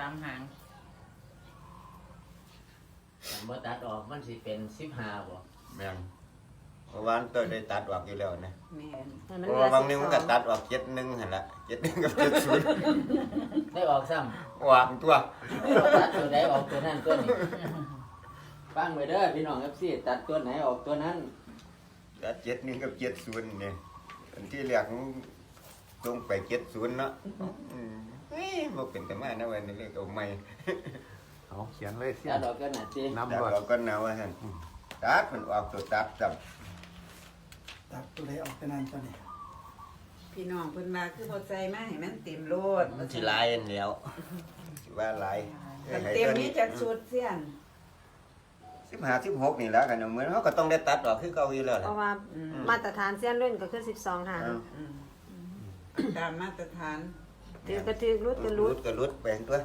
สามหางผมบ่ตัดออกมันสิเป็นสิบห้าบ่แม่นเพราะว่าตัวได้ตัดออกอยู่แล้วนะแม่นให้มันเพเหราะลืว่าอบางนึงมันก็12ตัดออกเจ็ดหนึ่งหันละเจ็ดหนึ่งกับเจ็ดศูนย์ได้ออกซ้ออกตัวำตัดตัวใดออกตัวนั้นตัวนี้ฟังไว้เด้อพี่น้อง FC ตัดตัวไหนออกตัวนั้น ตัดเจ็ดหนึ่งกับเจ็ดศูนย์เนี่ยอันที่แรกมัน ตรงไปเจ็ดศูนย์เนาะอืมเฮ้ยบ่เป็นแต่มานะวันนี้เลยเอาใหม่ เอาเขียนเลยเสียตัดออกตัวนั้นสิน้ำตัดรอดออกก็หนาวว่าหั่นตัดมันออกตัวตัดจับตัดตัวใดออกไปนานตัวนี้พี่น้องเพิ่นมาคือบ่ใจมาให้มันเต็มโลดมันสิลายอันแล้วสิว่าลายมันเต็มนี้จากสุดเสียน สิบห้าสิบหกนี่แหล้วกันเหมือนเขาก็ต้องได้ตัดออกคือเก่าอยู่แล้วเพล่ะราะว่ามาตรฐานเส้นรุ่นก็คือ 12หางเอาอืม ตามมาตรฐานถือกระถือรุดกระรุรุดดก็รุดไปตัว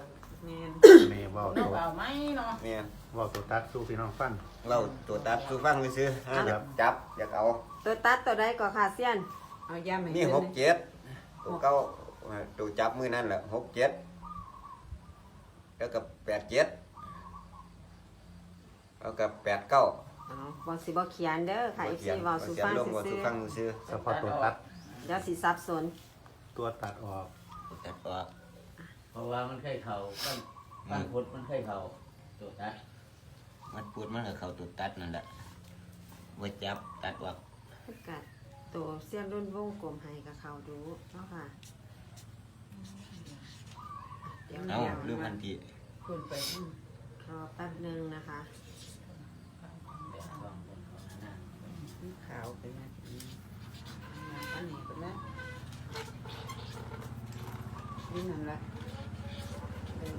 แม่นนี่เว่านตักวเอาไหมเนาะเนี่ยเว่าตัวตัดสู้พี่น้องฟัง เราตัวตัดคือฟังไปซื้อๆอยากจับอยากเอา ตัวตัดตัวใดก็ขาเสี้ยนเอาย่ำให้นี่เพิ่นหกเจ็ดตัวเก้าตัวจับมือนั่นแหละหกเจ็ดแล้วกับแปดเจ็ดแล้วกับแปดเก้าอ๋อบ่สิบ่เขียนเด้อค่ะ FC เว้าสู่เสียฟังลงว่าซื่สู่อฟังซื้อเฉพาะตัวตัดๆเดี๋ยวสิสับสน ตัวตัดออกๆตัดออกเพราะว่ามันเคยเข้าบ้านบ้านพุทธมันเคยเข้าตัวตัดมันพูดมันก็เข้าตัวตัดนั่นแหละไว้จับตัดออกก็ตัวเส้นรุ่นวงกลมให้กับเขาดูเนาะค่ะเดี๋ยวเอาเดี๋ยวลืมพันทีคุณไปอืมรอแป๊บนึงนะคะแปดสองบนของหน้าขาวไปนะอืมอันนี้ไปแล้ว นี่นั่นละเออ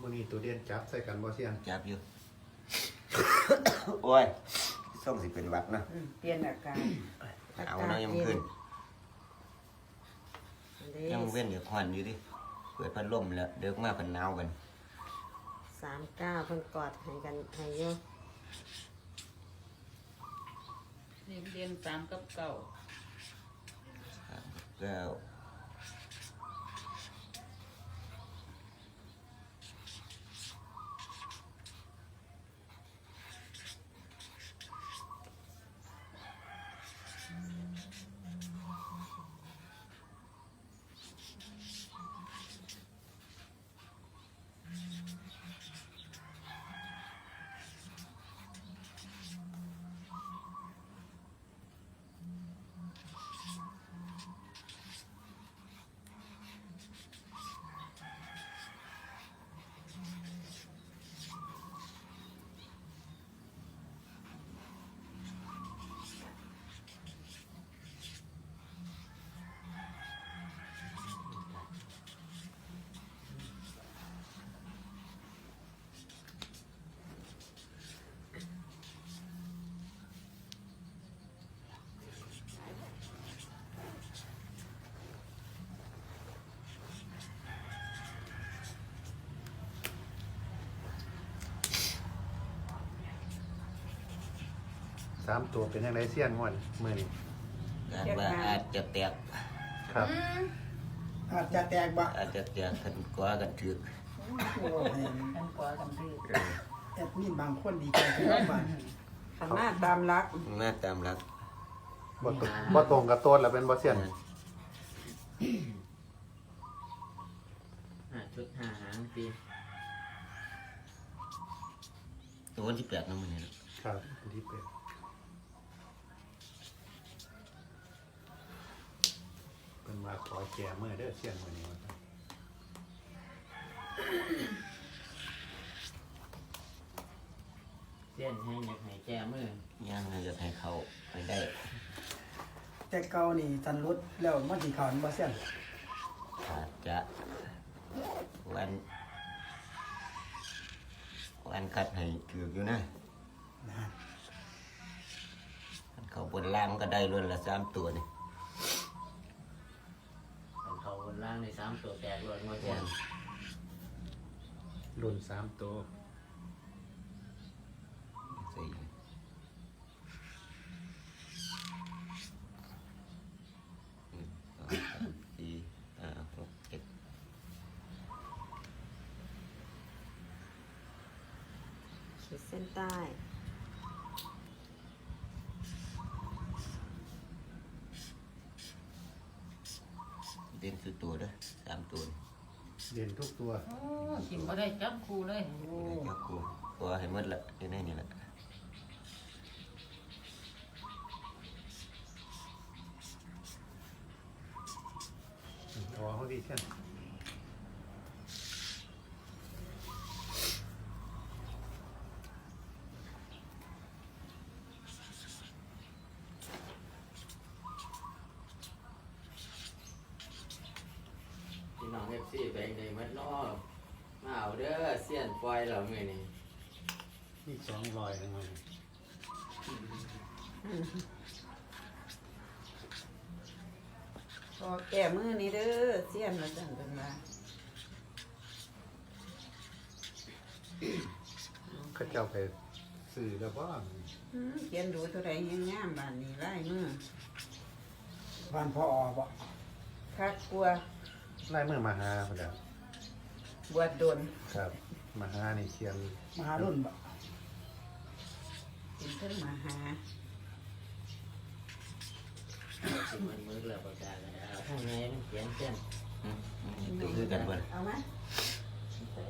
มื่อนี้ตัวเด่นจับใส่กันบ่เสียนจับอยู่ โอ้ยส่งสิเป็นหวัดเนาะอืมเปลี่ยนอาการเอาเนาะยังขึ้นอันนี้ยั งเว้นอยู่ควันอยู่ดิเปิดพัดลมแล้ว เด็กมาเป็นหนาวกันสามเก้าเพิ่นกอดให้กันให้เยอะเรียนเรียนสามกับเก้าก็ สามตัวเป็นยังไงเสียนงวดมื่อนี้อาจว่าอาจจะแตกครับอาจจะแตกบะอาจจะแตกกันกว่ากันถึกโอ้ยกันกว่ากันดื้อแอดมินบางคนดีใจที่เราบ้านขันมาตามรักมาตามหลักบ่ตรงบ่ตรงกับต้นแล้วเป็นบ่เสียนห้าชุดห้าหางปีตัววันที่แปดนั่นมันเนี่ยครับอันที่เป็นเป็น มาขอแก่เมื่อเด้อเสียนมื่อนี้ว่าซั่นเส้นให้อยากให้แก้มือย่างจะให้เขาไปได้แต่เก่านี่สันรุดแล้วมันสิเขาบ่เสียนอาจจะวัน วันคัดให้ถือกอยู่นะนะเขาบนล่างก็ได้ล้วนละสามตัวนี่างในสามตัวแตกหลดงวดแจ้งรุ่นสามตัวสี่หกเจ็ดเส้นใต้ ตัวเด้อสามตัวเด่นทุกตัวโอ้ทิมบ่ได้จับครูเลยนี่เจ้ากูตัวให้หมดละอยู่ในนี่ละเอาเขาดีเช่น เอฟซีไปในมัดนอมาเอาเด้อเสี้ยนปล่อยเราเมื่อนี้นี่สองรอยลงมาพอแก่มือนี้เด้อเสียนมาจังเป็นว่าเขาเจ้าไปซื้อแล้วว่าอืมเขียนดูเท่าไรยังงามบ้านนี้ไล่มือบ้านพ่ออบ่คักกลัว ไล่เมื่อมาหาคนเดียวบวชโดนครับ มาหานี่เขียนมหารุ่นบ่เป็นเพิ่งมาหาสิมันมือเราประกาศแล้วเอาข้างในมันเขียนเส้นอืมอืมตัวคือกันบ่ล่ะเอาไหมใส่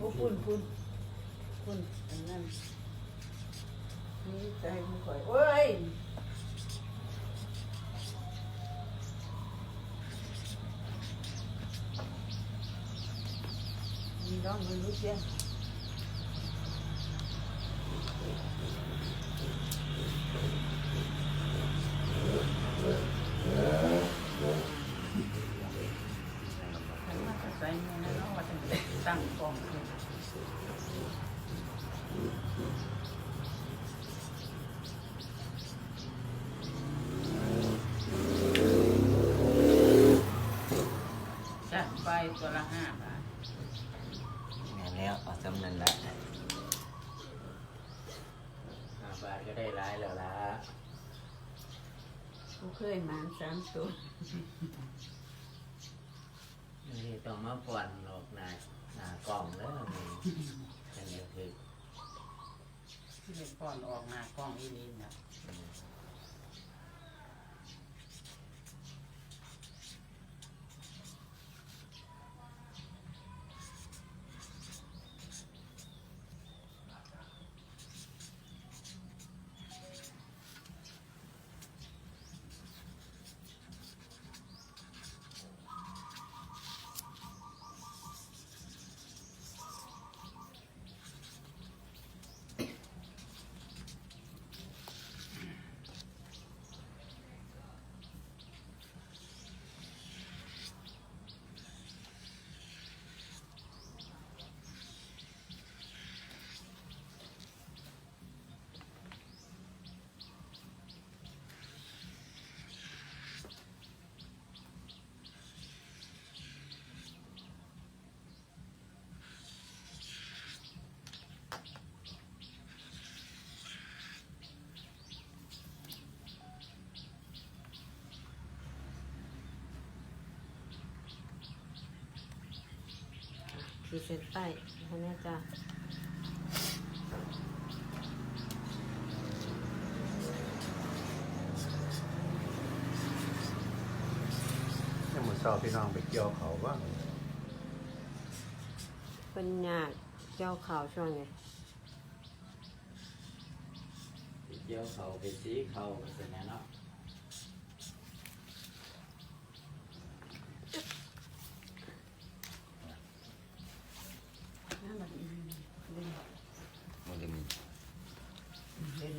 โอ้พุ่นพุ่นพุ่นอันนั้นนี่ใจมันข่อยโอ้ย มีร้องมันรู้เสียงฉันว่าจะใส่เงินเนาะว่าตั้งกองจัดไปตัวละห้าบาท งานแล้วเอาจำนั้นละ ห้าบาทก็ได้หลายแล้วล่ะ กู เคยหมานสามตัวนี่ต้องมาป่วนหลอกหน้าหน้ากล่องแล้วนี่อันนี้คือที่เป็นป้อนออกหน้ากล้องอีนี่นะ ขีดเส้นใต้ให้แน่จ้าเนี่มือสอบพี่น้องไปเกี่ยวเขาบ้างเป็นยากเจ้าข่าวช่วงไงไปเกี่ยวเขาไปสีเขาไปเสร็จแล้วเนาะ น้ำมันเล่น มันจะมี เล่น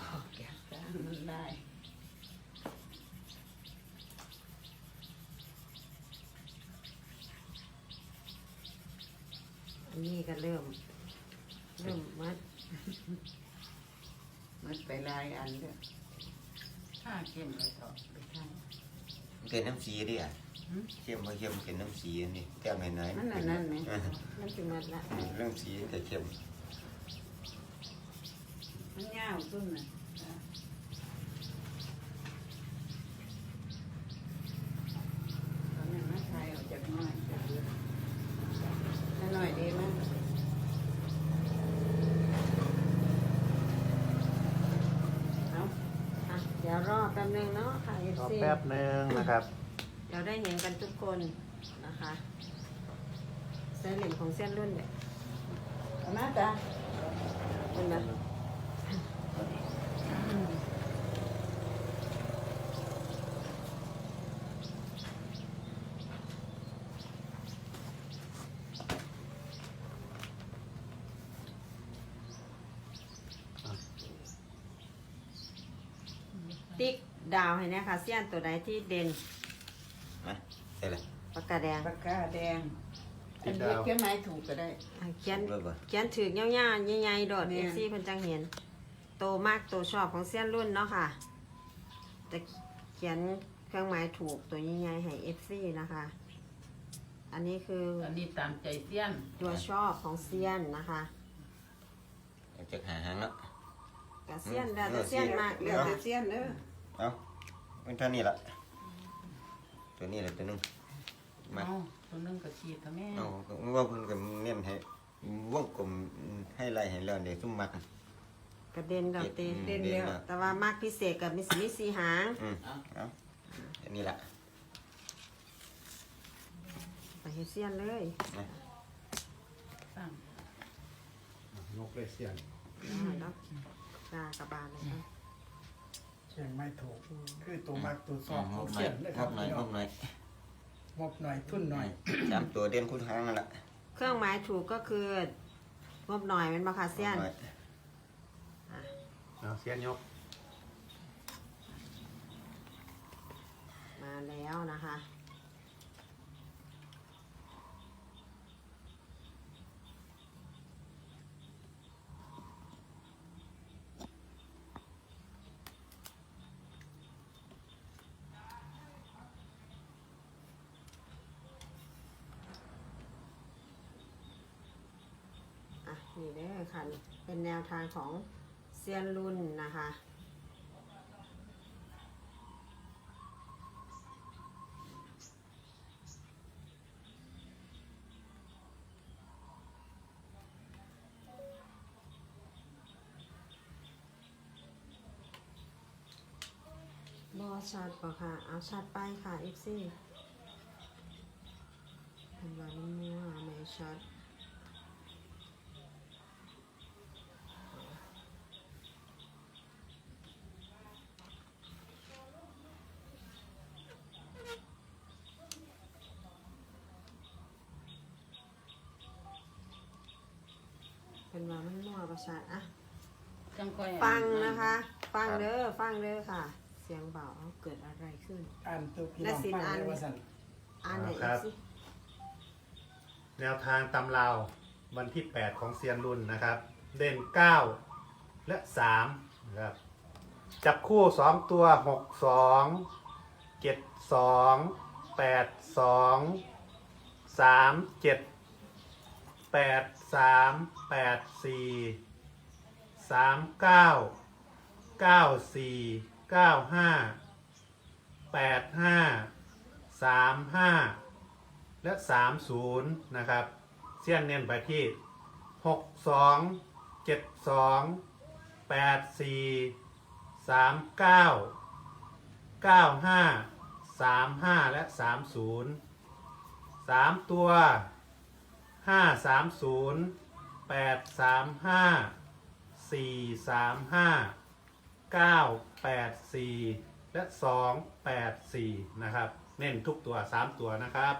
ออกจากตามันได้ อั นนี้ก็เริ่ม เริ่มมัด มันไปลายอันเด้อข้าเข้มเลยเถอะไปทาง มันเป็นน้ำสีดิอะเข้มบ่เข้มเป็นน้ำสีอันนี่แก้มให้หน่อยมันอันนั้นไหมเออมันจะมัดละเรื่องสีแต่เข้มมันยาวขึ้นน่ะตอนนั้นมาถ่ายออกจากน้อยจากเยอะแล้วหน่อยดีมั้ย เอาอะเดี๋ยวรอแป๊บนึงเนาะค่ะเอฟรอซีแป๊บหนึ่งนะครับ เดี๋ยวได้เห็นกันทุกคนนะคะเส้นเหลี่ยมของเส้นรุ่นเนี่ยเอามาจ้ะเป็นแบบ ติ๊กดาวให้นะคะเสี้ยนตัวใดที่เด่นนะใช่เลยปากกาแดงปากกาแดงติอัดนดาวเล็กแค่ไม้ถูกก็ได้อะเขียนเบิ่งบ่เขียนถือกเงี้ยวๆใหญ่ๆโดดแม่เอนฟซีเพิ่นจังเห็น โตมากโตชอบของเสี้ยนรุ่นเนาะค่ะจะเขียนเครื่องหมายถูกตัวใหญ่ๆให้เอฟซีนะคะ อันนี้คืออันนี้ตามใจเสี้ยนตัวชอบของเซียนนะคะเอาจากหาหางเนาะกับเซียนแล้วแต่เซียนมากเรียกแต่เสี้ยนเด้อ เอามันเท่านี้ละตัวนี้แหละตัวหนึงมาเอาตัวนึงก็ฉีดทำแม่เอาว่าเพิ่นก็เน้นให้วงกลมให้ไล่ให้แล้วเดี๋ยวซุ่มมัก กระเด็นกับเตอืมเด่นแล้ว แต่ว่ามากพิเศษกับมิสมิสีหาง อืมเอาอันนี้ละไปให้เซียนเลยตั้งนกเลยเสียนอ่าแล้วตากระบาลเลยครับเชี ยงไม่ถูก คือตัวมักตัวสอือบมขงองบหน่อเสียยนเลยงครับบหน่อยงบหน่อยงบหน่อยทุนหน่อยสามตัวเด่นคุณทางนั่นแหละเครื่องหมายถูกก็คืองบหน่อยเป็นมาคาเซียนงบหน่อยเอาเสียนยกมาแล้วนะคะ นี่เด้อค่ะเป็นแนวทางของเซียนรุ่นนะคะบอชัดป่ะค่ะ เอาชัดไปค่ะ FC ทำแบบนี้มั่วไม่ชัด เป็นว่ามันมั่ว ประชาอะจังค่อยฟังนะคะ ฟังเด้อฟังเด้อค่ะ เสียงเบาเอาเกิดอะไรขึ้น อ่านตัวพี่น้องฟังเลยว่าสั่นอ่านไหนอยครับสิแนวทางตำราววันที่ 8 ของเซียนรุ่นนะครับ เด่น 9 และ 3 นะครับ จับคู่ 2 ตัว 6 2 7 2 8 2 3 7 8 3 8 4 3 9 9 4 9 5 8 5 3 5และ30นะครับเสี้ยนเน้นไปที่62 72 84 39 95 35และ30 3ตัว530 835 435 984และ284นะครับ เน้นทุกตัว3ตัวนะครับ